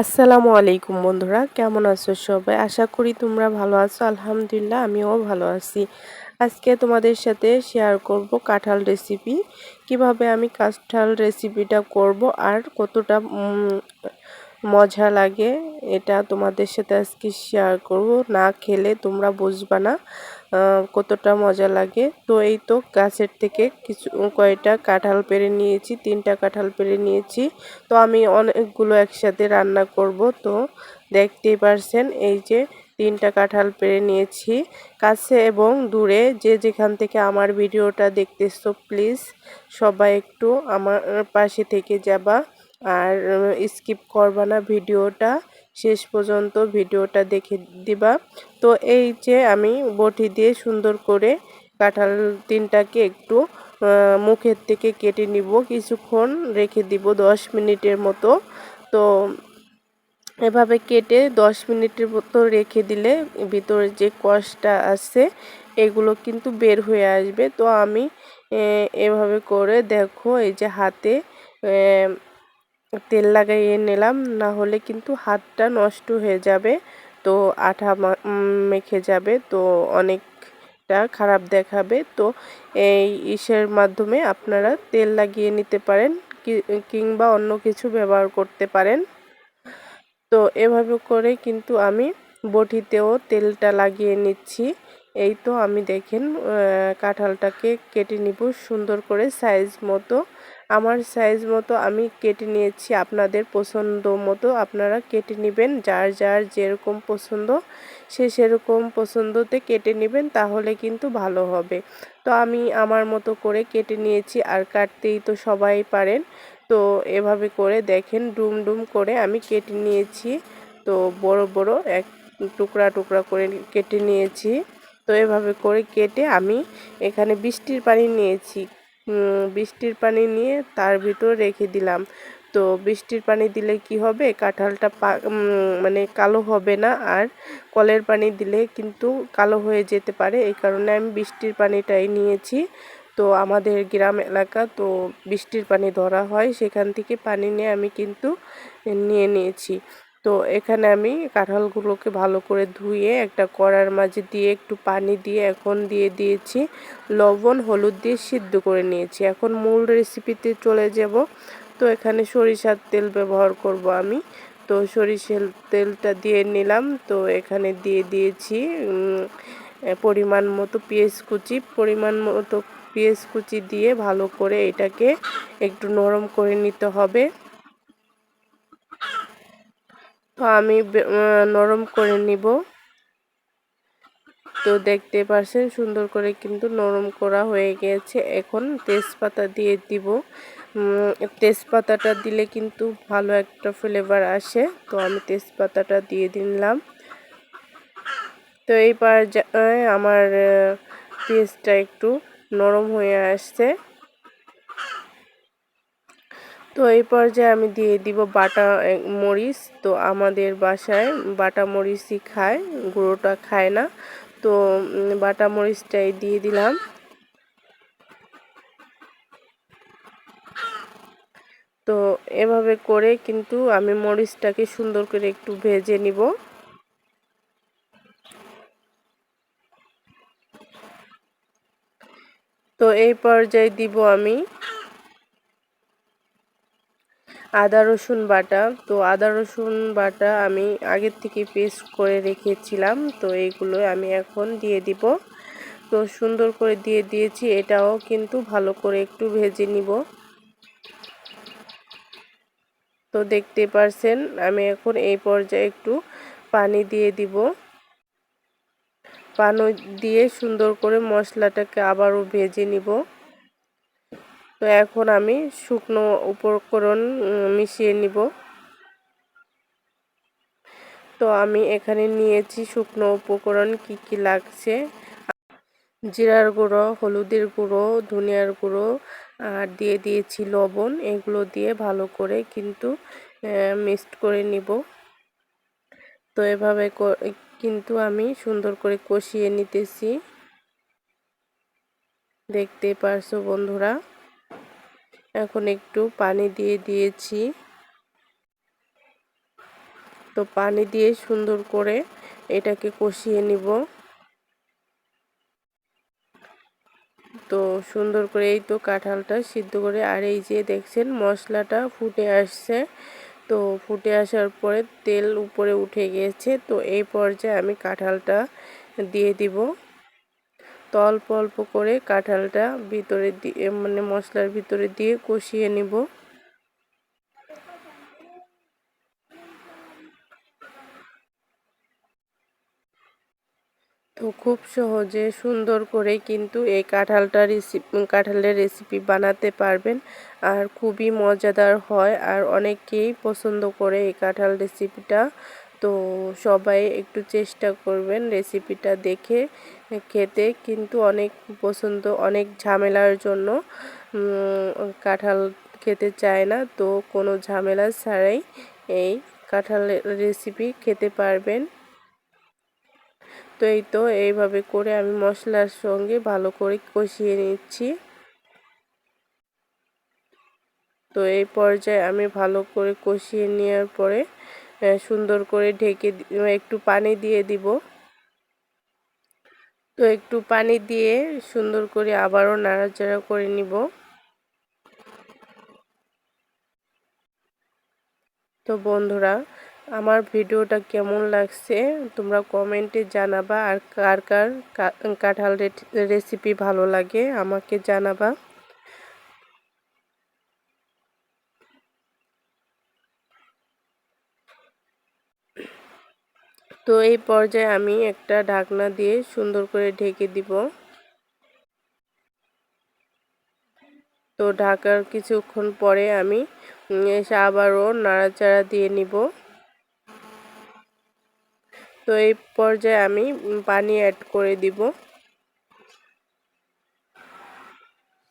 আসসালামু আলাইকুম বন্ধুরা, কেমন আছো সবাই? আশা করি তোমরা ভালো আছো। আলহামদুলিল্লাহ, আমিও ভালো আছি। আজকে তোমাদের সাথে শেয়ার করব কাঁঠাল রেসিপি কীভাবে আমি কাঁঠাল রেসিপিটা করব আর কতটা মজা লাগে। এটা তোমাদের সাথে আজকে শেয়ার করব। না খেলে তোমরা বুঝবা না কতটা মজা লাগে। তো এই তো গাছের থেকে কিছু কয়টা কাঁঠাল পেরে নিয়েছি, তিনটা কাঁঠাল পেরে নিয়েছি। তো আমি অনেকগুলো একসাথে রান্না করব। তো দেখতেই পারছেন, এই যে তিনটা কাঁঠাল পেরে নিয়েছি। কাছে এবং দূরে যে যেখান থেকে আমার ভিডিওটা দেখতেছো প্লিজ সবাই একটু আমার পাশে থেকে যাবা। আর স্কিপ করবা না ভিডিওটা। শেষ পর্যন্ত ভিডিওটা দেখে দিবা। তো এই যে আমি বটি দিয়ে সুন্দর করে কাঁঠাল তিনটাকে একটু মুখের থেকে কেটে নিব। কিছুক্ষণ রেখে দিব দশ মিনিটের মতো। তো এভাবে কেটে দশ মিনিটের মতো রেখে দিলে ভিতরে যে কষটা আছে, এগুলো কিন্তু বের হয়ে আসবে। তো আমি এভাবে করে দেখো, এই যে হাতে তেল লাগাইয়ে নিলাম, না হলে কিন্তু হাতটা নষ্ট হয়ে যাবে, তো আঠা মেখে যাবে, তো অনেকটা খারাপ দেখাবে। তো এই ইসের মাধ্যমে আপনারা তেল লাগিয়ে নিতে পারেন কিংবা অন্য কিছু ব্যবহার করতে পারেন। তো এভাবে করে কিন্তু আমি বটিতেও তেলটা লাগিয়ে নিচ্ছি। এই তো আমি দেখেন কাঁঠালটাকে কেটে নিব সুন্দর করে সাইজ মতো। আমার সাইজ মতো আমি কেটে নিয়েছি। আপনাদের পছন্দ মতো আপনারা কেটে নেবেন। যার যার যেরকম পছন্দ, সে সেরকম পছন্দতে কেটে নেবেন, তাহলে কিন্তু ভালো হবে। তো আমি আমার মতো করে কেটে নিয়েছি আর কাটতেই তো সবাই পারেন। তো এভাবে করে দেখেন, ডুম ডুম করে আমি কেটে নিয়েছি। তো বড় বড় এক টুকরা টুকরা করে কেটে নিয়েছি। তো এভাবে করে কেটে আমি এখানে বৃষ্টির পানি নিয়েছি। বৃষ্টির পানি নিয়ে তার ভিতর রেখে দিলাম। তো বৃষ্টির পানি দিলে কি হবে? কাঁঠালটা মানে কালো হবে না আর কলের পানি দিলে কিন্তু কালো হয়ে যেতে পারে। এই কারণে আমি বৃষ্টির পানিটাই নিয়েছি। তো আমাদের গ্রাম এলাকা তো বৃষ্টির পানি ধরা হয়, সেখান থেকে পানি নিয়ে আমি কিন্তু নিয়ে নিয়েছি। তো এখানে আমি কাঁঠালগুলোকে ভালো করে ধুয়ে একটা কড়ার মাঝে দিয়ে একটু পানি দিয়ে এখন দিয়ে দিয়েছি। লবণ, হলুদ দিয়ে সিদ্ধ করে নিয়েছি। এখন মূল রেসিপিতে চলে যাব। তো এখানে সরিষার তেল ব্যবহার করব আমি। তো সরিষার তেলটা দিয়ে নিলাম। তো এখানে দিয়ে দিয়েছি পরিমাণ মতো পেঁয়াজ কুচি। পরিমাণ মতো পেঁয়াজ কুচি দিয়ে ভালো করে এটাকে একটু নরম করে নিতে হবে। তো আমি নরম করে নিব। তো দেখতে পারছেন সুন্দর করে কিন্তু নরম করা হয়ে গেছে। এখন তেজপাতা দিয়ে দিব। তেজপাতাটা দিলে কিন্তু ভালো একটা ফ্লেভার আসে। তো আমি তেজপাতাটা দিয়ে দিলাম। তো এইবার আমার পেঁয়াজটা একটু নরম হয়ে আসছে। তো এই পর্যায়ে আমি দিয়ে দিব বাটা মরিচ। তো আমাদের বাসায় বাটা মরিচই খায়, গুঁড়োটা খায় না। তো বাটা মরিচটাই দিয়ে দিলাম। তো এভাবে করে কিন্তু আমি মরিচটাকে সুন্দর করে একটু ভেজে নিব। তো এই পর্যায়ে দিব আমি আদা, রসুন বাটা। তো আদা, রসুন বাটা আমি আগের থেকে পেস্ট করে রেখেছিলাম। তো এইগুলো আমি এখন দিয়ে দিব। তো সুন্দর করে দিয়ে দিয়েছি। এটাও কিন্তু ভালো করে একটু ভেজে নিব। তো দেখতে পারছেন, আমি এখন এই পর্যায়ে একটু পানি দিয়ে দিব। পানি দিয়ে সুন্দর করে মশলাটাকে আবারও ভেজে নিব। তো এখন আমি শুকনো উপকরণ মিশিয়ে নিব। তো আমি এখানে নিয়েছি শুকনো উপকরণ, কি কি লাগছে? জিরার গুঁড়ো, হলুদের গুঁড়ো, ধনিয়ার গুঁড়ো, আর দিয়ে দিয়েছি লবণ। এগুলো দিয়ে ভালো করে কিন্তু মিক্সড করে নিব। তো এভাবে কিন্তু আমি সুন্দর করে কষিয়ে নিতেছি। দেখতে পারছ বন্ধুরা? এখন একটু পানি দিয়ে দিয়েছি। তো পানি দিয়ে সুন্দর করে এটাকে কষিয়ে নিব। তো সুন্দর করে এই তো কাঁঠালটা সিদ্ধ করে, আর এই যে দেখছেন মশলাটা ফুটে আসছে। তো ফুটে আসার পরে তেল উপরে উঠে গিয়েছে তো এই পর্যায়ে আমি কাঁঠালটা দিয়ে দিব। তো অল্প অল্প করে কাঁঠালটা ভিতরে দিয়ে মানে মশলার ভিতরে দিয়ে কষিয়ে নিব। তো খুব সহজে সুন্দর করে কিন্তু এই কাঁঠালটা রেসিপি কাঁঠালের রেসিপি বানাতে পারবেন আর খুবই মজাদার হয়। আর অনেকেই পছন্দ করে এই কাঁঠাল রেসিপিটা। তো সবাই একটু চেষ্টা করবেন রেসিপিটা দেখে খেতে। কিন্তু অনেক পছন্দ, অনেক ঝামেলার জন্য কাঁঠাল খেতে চায় না। তো কোনো ঝামেলা ছাড়াই এই কাঁঠালের রেসিপি খেতে পারবেন। তো এই তো, এইভাবে করে আমি মশলার সঙ্গে ভালো করে কষিয়ে নিচ্ছি। তো এই পর্যায়ে আমি ভালো করে কষিয়ে নেওয়ার পরে সুন্দর করে ঢেকে একটু পানি দিয়ে দিব। তো একটু পানি দিয়ে সুন্দর করে আবারও নাড়াচাড়া করে নিব। তো বন্ধুরা, আমার ভিডিওটা কেমন লাগছে? তোমরা কমেন্টে জানাবা আর কার কার কাঁঠাল রেসিপি ভালো লাগে আমাকে জানাবা। তো এই পর্যায়ে আমি একটা ঢাকনা দিয়ে সুন্দর করে ঢেকে দিব। তো ঢাকার কিছুক্ষণ পরে আমি এসে আবারও নাড়াচাড়া দিয়ে নিব। তো এই পর্যায়ে আমি পানি অ্যাড করে দিব।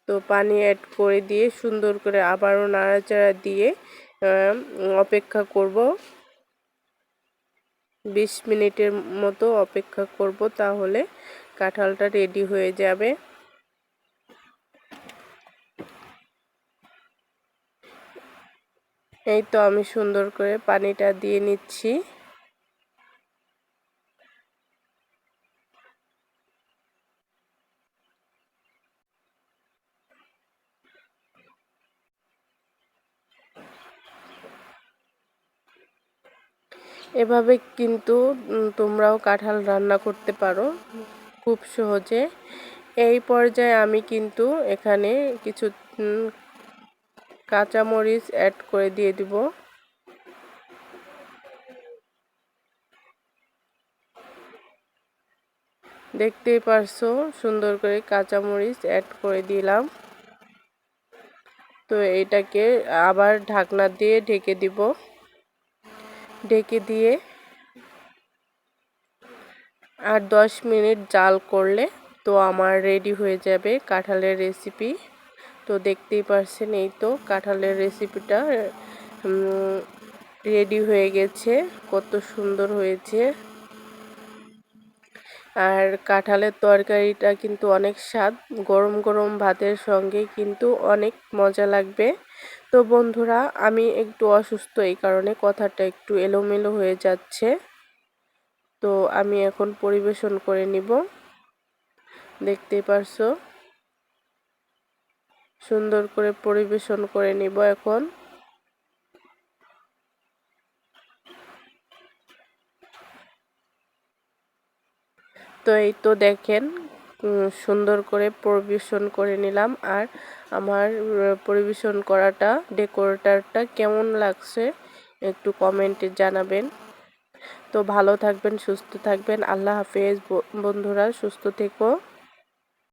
তো পানি অ্যাড করে দিয়ে সুন্দর করে আবারও নাড়াচাড়া দিয়ে অপেক্ষা করব। বিশ মিনিটের মতো অপেক্ষা করব, তাহলে কাঁঠালটা রেডি হয়ে যাবে। এই তো আমি সুন্দর করে পানিটা দিয়ে নিচ্ছি। এভাবে কিন্তু তোমরাও কাঁঠাল রান্না করতে পারো খুব সহজে। এই পর্যায়ে আমি কিন্তু এখানে কিছু কাঁচামরিচ অ্যাড করে দিয়ে দিব। দেখতেই পারছ, সুন্দর করে কাঁচামরিচ অ্যাড করে দিলাম। তো এটাকে আবার ঢাকনা দিয়ে ঢেকে দিব। ঢেকে দিয়ে আর দশ মিনিট জাল করলে তো আমার রেডি হয়ে যাবে কাঁঠালের রেসিপি তো দেখতেই পারছেন, এই তো কাঁঠালের রেসিপিটা রেডি হয়ে গেছে, কত সুন্দর হয়েছে। আর কাঁঠালের তরকারিটা কিন্তু অনেক স্বাদ, গরম গরম ভাতের সঙ্গে কিন্তু অনেক মজা লাগবে। তো বন্ধুরা, আমি একটু অসুস্থ এই কারণে কথাটা একটু এলোমেলো হয়ে যাচ্ছে। তো আমি এখন পরিবেশন করে নিব। দেখতেই পারছ? সুন্দর করে পরিবেশন করে নিব এখন। তো এই তো দেখেন সুন্দর করে পরিবেশন করে নিলাম। আর আমার পরিবেশন করাটা, ডেকোরেটারটা কেমন লাগছে একটু কমেন্টে জানাবেন। তো ভালো থাকবেন, সুস্থ থাকবেন। আল্লাহ হাফেজ। বন্ধুরা, সুস্থ থেকো।